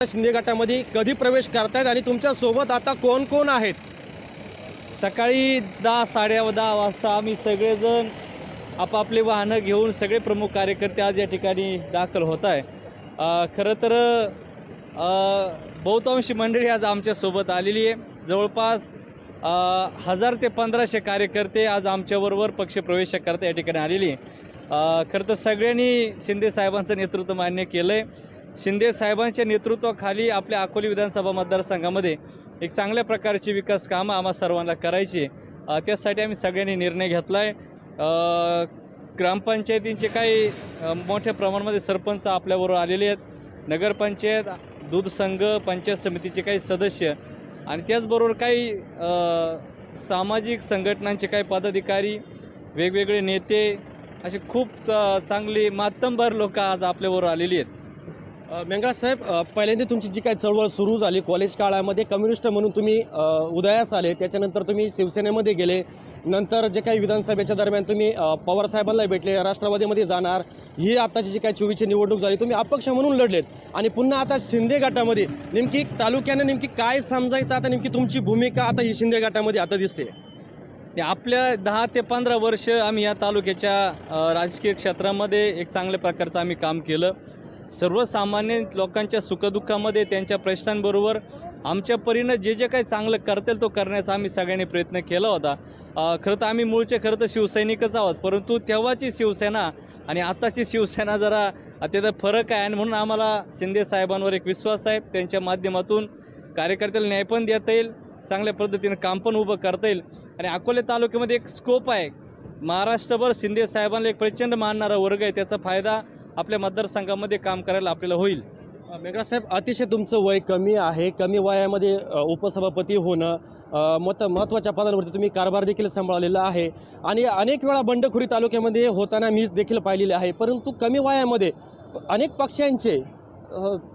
शिंदे गटामध्ये कधी प्रवेश करतायत आणि तुमच्यासोबत आता कोण कोण आहेत? सकाळी दहा साडे दहा वाजता आम्ही सगळेजण आपापले वाहनं घेऊन सगळे प्रमुख कार्यकर्ते आज या ठिकाणी दाखल होत आहे खरं तर बहुतांशी मंडळी आज आमच्यासोबत आलेली आहे. जवळपास हजार ते पंधराशे कार्यकर्ते आज आमच्याबरोबर पक्षप्रवेश करता या ठिकाणी आलेली आहे. खरं तर सगळ्यांनी शिंदे साहेबांचं नेतृत्व मान्य केलं आहे शिंदे साहेबांच्या नेतृत्वाखाली आपल्या अकोली विधानसभा मतदारसंघामध्ये एक चांगल्या प्रकारची विकास कामं आम्हा सर्वांना करायची त्यासाठी आम्ही सगळ्यांनी निर्णय घेतला आहे ग्रामपंचायतींचे काही मोठ्या प्रमाणामध्ये सरपंच आपल्याबरोबर आलेले आहेत. नगरपंचायत दूध संघ पंचायत समितीचे काही सदस्य आणि त्याचबरोबर काही सामाजिक संघटनांचे काही पदाधिकारी वेगवेगळे नेते असे खूप च- चांगली मातंबर लोक आज आपल्याबरोबर आलेली आहेत. मेंगळा साहेब पहिल्यांदा तुमची जी काय चळवळ सुरू झाली कॉलेज काळामध्ये कम्युनिस्ट म्हणून तुम्ही उदयास आले त्याच्यानंतर तुम्ही शिवसेनेमध्ये गेले नंतर जे काही विधानसभेच्या दरम्यान तुम्ही पवारसाहेबांना पवार साहेबांना भेटले राष्ट्रवादीमध्ये जाणार ही आताची जी काय चोवीसची निवडणूक झाली तुम्ही अपक्ष म्हणून लढलेत. आणि पुन्हा आता शिंदे गटामध्ये नेमकी तालुक्यानं नेमकी काय समजायचं आता नेमकी तुमची भूमिका आता ही शिंदे गटामध्ये आता दिसते? आपल्या दहा ते पंधरा वर्ष आम्ही या तालुक्याच्या राजकीय क्षेत्रामध्ये एक चांगल्या प्रकारचं आम्ही काम केलं. सर्वसामान्य लोकांच्या सुखदुःखामध्ये त्यांच्या प्रश्नांबरोबर आमच्या परीनं जे जे काही चांगलं करता येईल तो करण्याचा आम्ही सगळ्यांनी प्रयत्न केला होता. खरं तर आम्ही मूळचे खरं तर शिवसैनिकच आहोत परंतु तेव्हाची शिवसेना आणि आताची शिवसेना जरा त्याचा फरक आहे आणि म्हणून आम्हाला शिंदे साहेबांवर एक विश्वास आहे. त्यांच्या माध्यमातून कार्यकर्त्याला न्याय पण देता येईल चांगल्या पद्धतीनं काम पण उभं करता येईल आणि अकोले तालुक्यामध्ये एक स्कोप आहे. महाराष्ट्रभर शिंदे साहेबांना एक प्रचंड मानणारा वर्ग आहे त्याचा फायदा आपल्या मतदारसंघामध्ये काम करायला आपल्याला होईल. मेघराज साहेब अतिशय तुमचं वय कमी आहे. कमी वयामध्ये उपसभापती होणं मत महत्त्वाच्या पदांवरती तुम्ही कारभार देखील सांभाळलेला आहे. आणि अनेक वेळा बंडखोरी तालुक्यामध्ये होताना मी देखील पाहिलेले आहे. परंतु कमी वयामध्ये अनेक पक्षांचे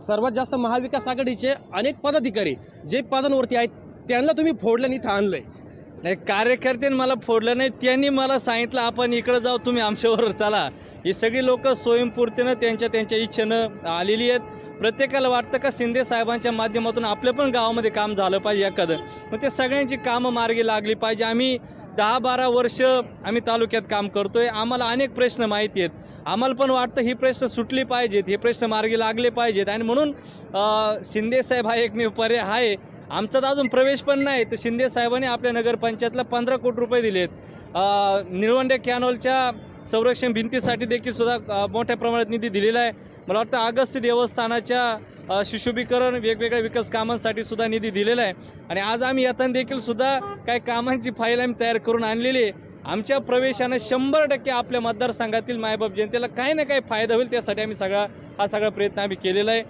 सर्वात जास्त महाविकास आघाडीचे अनेक पदाधिकारी जे पदांवरती आहेत त्यांना तुम्ही फोडलं आणि आणलं आहे नाही कार्यकर्त्यांनी मला फोडलं नाही. त्यांनी मला सांगितलं आपण इकडं जाऊ तुम्ही आमच्याबरोबर चला. ही सगळी लोक स्वयंपूर्तीनं त्यांच्या त्यांच्या इच्छेनं आलेली आहेत. प्रत्येकाला वाटतं का शिंदे साहेबांच्या माध्यमातून आपल्या पण गावामध्ये काम झालं पाहिजे एखादं. मग ते सगळ्यांची कामं मार्गी लागली पाहिजे. आम्ही दहा बारा वर्ष आम्ही तालुक्यात काम करतोय. आम्हाला अनेक प्रश्न माहिती आहेत. आम्हाला पण वाटतं ही प्रश्न सुटली पाहिजेत हे प्रश्न मार्गी लागले पाहिजेत. आणि म्हणून शिंदेसाहेब शिंदे साहेब हा एकमेव पर्याय आहे. आमचा तर अजून प्रवेश पण नाही. तर शिंदे साहेबांनी आपल्या नगरपंचायतला पंधरा कोटी रुपये दिलेत. निळवंडे कॅनॉलच्या संरक्षण भिंतीसाठी देखील सुद्धा मोठ्या प्रमाणात निधी दिलेला आहे. मला वाटतं अगस्त देवस्थानाच्या अ, सुशोभीकरण वेगवेगळ्या विकास कामांसाठी सुद्धा निधी दिलेला आहे. आणि आज आम्ही येताना देखील सुद्धा काही कामांची फाईल आम्ही तयार करून आणलेली आहे. आमच्या प्रवेशानं शंभर टक्के आपल्या मतदारसंघातील मायबाप जनतेला काही ना काही फायदा होईल त्यासाठी आम्ही सगळा हा सगळा प्रयत्न आम्ही केलेला आहे.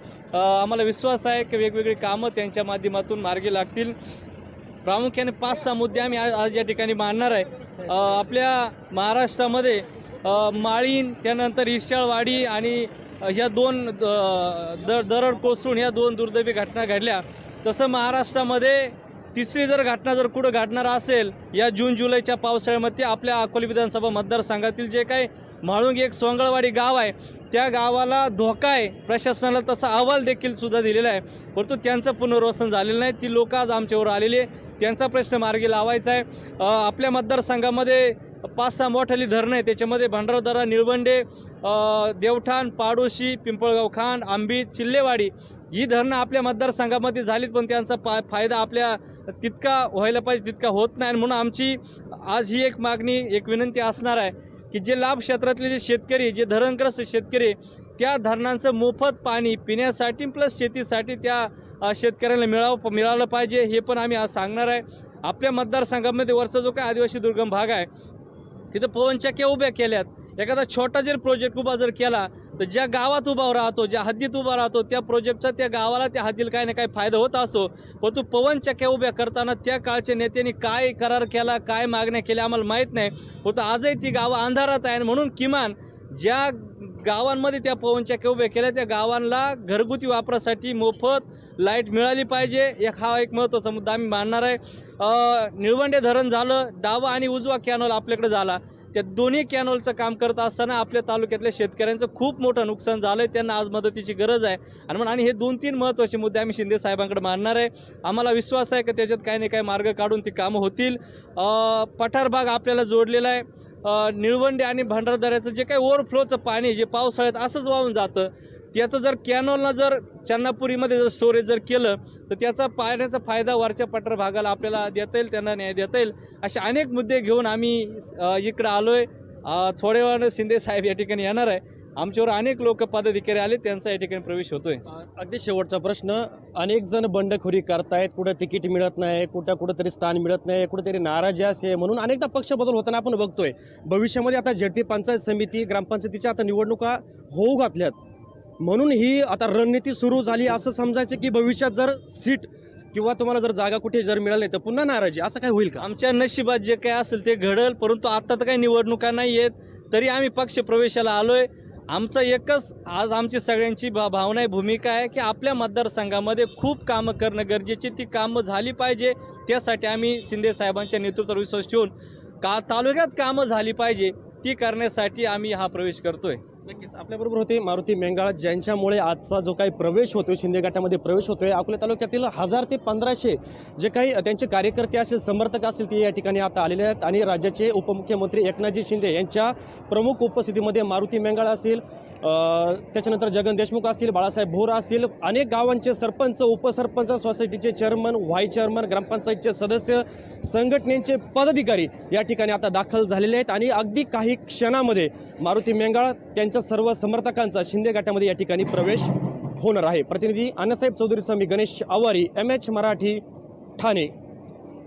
आम्हाला विश्वास आहे की वेगवेगळी कामं त्यांच्या माध्यमातून मार्गी लागतील. प्रामुख्याने पाच सहा मुद्दे आम्ही आज आज या ठिकाणी मांडणार आहे. आपल्या महाराष्ट्रामध्ये माळीन माळीण त्यानंतर इशाळवाडी आणि ह्या दोन द दर दरड कोसळून ह्या दोन दुर्दैवी घटना घडल्या. तसं महाराष्ट्रामध्ये तिसरी जर घटना जर कुठं घडणार असेल या जून जुलैच्या पावसाळ्यामध्ये आपल्या अकोली विधानसभा मतदारसंघातील जे काही म्हाळुंग एक सोंगळवाडी गाव आहे त्या गावाला धोका आहे. प्रशासनाला तसा अहवाल देखील सुद्धा दिलेला आहे. परंतु त्यांचं पुनर्वसन झालेलं नाही. ती लोक आज आमच्यावर आलेली आहे. त्यांचा प्रश्न मार्गी लावायचा आहे. आपल्या मतदारसंघामध्ये पाच सहा मोठाली धरणं आहे त्याच्यामध्ये भंडारदरा निळवंडे देवठाण पाडोशी पिंपळगाव खान आंबीत चिल्लेवाडी ही धरणं आपल्या मतदारसंघामध्ये झालीत पण त्यांचा पा फायदा आपल्या तितका व्हायला पाहिजे तितका होत नाही. म्हणून आमची आज ही एक मागणी एक विनंती असणार आहे की जे लाभ क्षेत्रातले जे शेतकरी जे धरणग्रस्त शेतकरी त्या धरणांचं मोफत पाणी पिण्यासाठी प्लस शेतीसाठी त्या शेतकऱ्यांना मिळावं मिळालं पाहिजे हे पण आम्ही आज सांगणार आहे. आपल्या मतदारसंघामध्ये वरचा जो काय आदिवासी दुर्गम भाग आहे तिथं पवनचक्क्या उभ्या केल्यात. एखादा छोटा जर प्रोजेक्ट उभा जर केला तर ज्या गावात उभा राहतो ज्या हद्दीत उभा राहतो त्या प्रोजेक्टचा त्या गावाला त्या हद्दीला काही ना काही फायदा होत असतो परंतु पवनचक्क्या उभ्या करताना त्या काळच्या नेत्यांनी काय करार केला काय मागण्या केल्या आम्हाला माहीत नाही. होतं आजही ती गावं अंधारात आहे म्हणून किमान ज्या गावांमध्ये त्या पवनचक्क्या उभ्या केल्या त्या गावांना घरगुती वापरासाठी मोफत लाइट मिळाली पाहिजे. एक हा एक महत्त्वाचा मुद्दा आम्ही मांडणार आहे. निळवंडे धरण झालं डावा आणि उजवा कॅनॉल आपल्याकडे झाला. त्या दोन्ही कॅनॉलचं काम करत असताना आपल्या तालुक्यातल्या शेतकऱ्यांचं खूप मोठं नुकसान झालं आहे त्यांना आज मदतीची गरज आहे. आणि म्हणून आणि हे दोन तीन महत्त्वाचे मुद्दे आम्ही शिंदे साहेबांकडे मानणार आहे. आम्हाला विश्वास आहे की त्याच्यात काही ना काही मार्ग काढून ती कामं होतील. पठार भाग आपल्याला जोडलेला आहे. निळवंडे आणि भंडारदऱ्याचं जे काही ओव्हरफ्लोचं पाणी जे पावसाळ्यात असंच वाहून जातं त्याचं जर कॅनॉलनं जर चन्नापुरीमध्ये जर स्टोरेज जर केलं तर त्याचा पाण्याचा फायदा वरच्या पठार भागाला आपल्याला देता येईल त्यांना न्याय देता येईल. असे अनेक मुद्दे घेऊन आम्ही इकडं आलो आहे थोड्या वेळानं शिंदे साहेब या ठिकाणी येणार आहे. आमच्यावर अनेक लोक पदाधिकारी आले त्यांचा या ठिकाणी प्रवेश होतोय. अगदी शेवटचा प्रश्न अनेक जण बंडखोरी करतायत कुठं तिकीट मिळत नाही कुठं कुठंतरी स्थान मिळत नाही कुठेतरी नाराजी असते म्हणून अनेकदा पक्ष बदल होताना आपण बघतोय. भविष्यामध्ये आता झेडपी पंचायत समिती ग्रामपंचायतीच्या आता निवडणुका होऊ घातल्यात. म्हणून ही आता रणनीती सुरू झाली असं समजायचं की भविष्यात जर सीट किंवा तुम्हाला जर जागा कुठे जर मिळाली नाही तर पुन्हा नाराजी. असं काय होईल का? आमच्या नशिबात जे काही असेल ते घडल परंतु आता तर काही निवडणुका नाही आहेत तरी आम्ही पक्ष प्रवेशाला आलोय. आमचं एकच आज आमची सगळ्यांची भा भावना आहे भूमिका आहे की आपल्या मतदारसंघामध्ये खूप कामं करणं गरजेची ती कामं झाली पाहिजे. त्यासाठी आम्ही शिंदे साहेबांच्या नेतृत्वावर विश्वास ठेवून का तालुक्यात कामं झाली पाहिजे ती करण्यासाठी आम्ही हा प्रवेश करतो आहे नक्कीच. आपल्याबरोबर होते मारुती मेंगाळ ज्यांच्यामुळे आजचा जो काही प्रवेश होतोय शिंदे गटामध्ये प्रवेश होतोय अकोला तालुक्यातील हजार ते पंधराशे जे काही त्यांचे कार्यकर्ते असतील समर्थक असतील ते या ठिकाणी आता आलेले आहेत. आणि राज्याचे उपमुख्यमंत्री एकनाथजी शिंदे यांच्या प्रमुख उपस्थितीमध्ये मारुती मेंगाळ असतील त्याच्यानंतर जगन देशमुख असतील बाळासाहेब भोर असतील अनेक गावांचे सरपंच उपसरपंच सोसायटीचे चेअरमन व्हाईस चेअरमन ग्रामपंचायतचे सदस्य संघटनेचे पदाधिकारी या ठिकाणी आता दाखल झालेले आहेत. आणि अगदी काही क्षणामध्ये मारुती मेंगाळ त्यांच्या सर्व समर्थकांचा शिंदे गटामध्ये या ठिकाणी प्रवेश होणार आहे. प्रतिनिधी अण्णासाहेब चौधरीसह मी गणेश आवारी एम एच मराठी ठाणे.